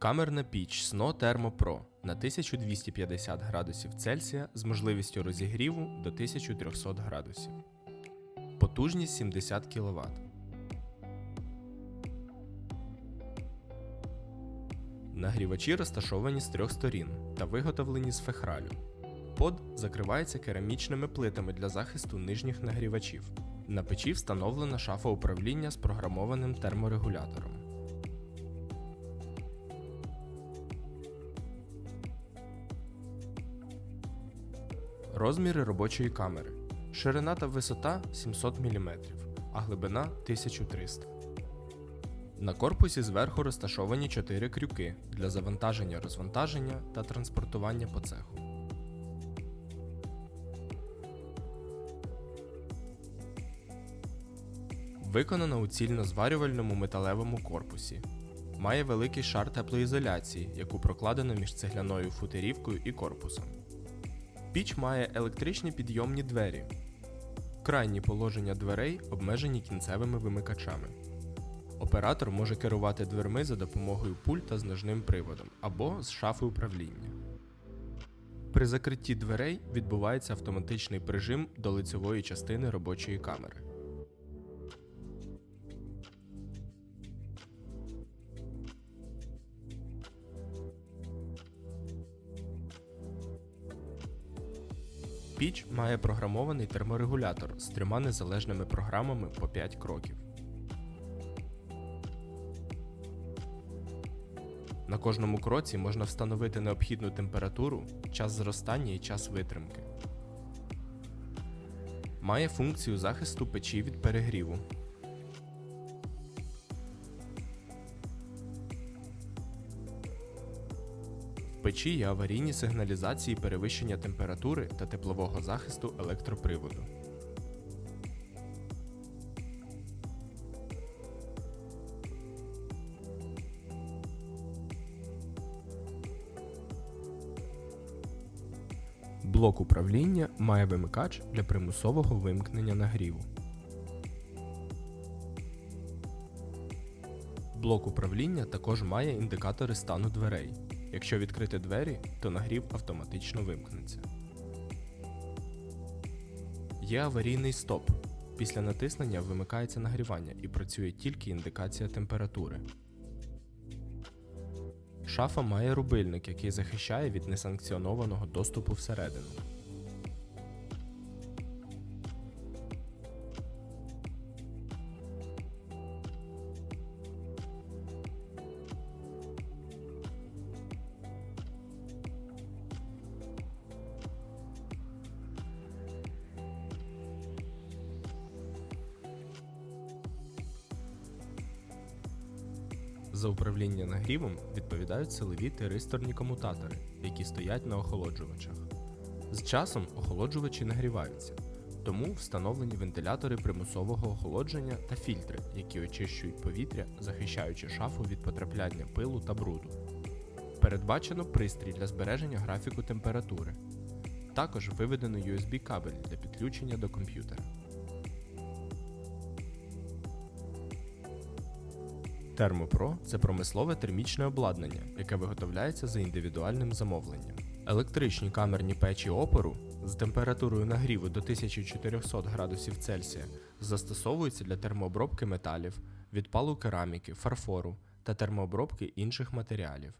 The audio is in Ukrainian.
Камерна піч SNO Thermo Pro на 1250 градусів Цельсія з можливістю розігріву до 1300 градусів. Потужність 70 кВт. Нагрівачі розташовані з трьох сторін та виготовлені з фехралю. Под закривається керамічними плитами для захисту нижніх нагрівачів. На печі встановлена шафа управління з програмованим терморегулятором. Розміри робочої камери. Ширина та висота 700 мм, а глибина 1300 На корпусі зверху розташовані 4 крюки для завантаження, розвантаження та транспортування по цеху. Виконана у цільно-зварювальному металевому корпусі. Має великий шар теплоізоляції, яку прокладено між цегляною футерівкою і корпусом. Піч має електричні підйомні двері. Крайні положення дверей обмежені кінцевими вимикачами. Оператор може керувати дверми за допомогою пульта з ножним приводом або з шафи управління. При закритті дверей відбувається автоматичний прижим до лицевої частини робочої камери. Піч має програмований терморегулятор з трьома незалежними програмами по 5 кроків. На кожному кроці можна встановити необхідну температуру, час зростання і час витримки. Має функцію захисту печі від перегріву. Печі є аварійні сигналізації перевищення температури та теплового захисту електроприводу. Блок управління має вимикач для примусового вимкнення нагріву. Блок управління також має індикатори стану дверей. Якщо відкрити двері, то нагрів автоматично вимкнеться. Є аварійний стоп. Після натиснення вимикається нагрівання і працює тільки індикація температури. Шафа має рубильник, який захищає від несанкціонованого доступу всередину. За управління нагрівом відповідають силові тиристорні комутатори, які стоять на охолоджувачах. З часом охолоджувачі нагріваються, тому встановлені вентилятори примусового охолодження та фільтри, які очищують повітря, захищаючи шафу від потрапляння пилу та бруду. Передбачено пристрій для збереження графіку температури. Також виведено USB кабель для підключення до комп'ютера. Термопро це промислове термічне обладнання, яке виготовляється за індивідуальним замовленням. Електричні камерні печі опору з температурою нагріву до 1400 градусів Цельсія застосовуються для термообробки металів, відпалу кераміки, фарфору та термообробки інших матеріалів.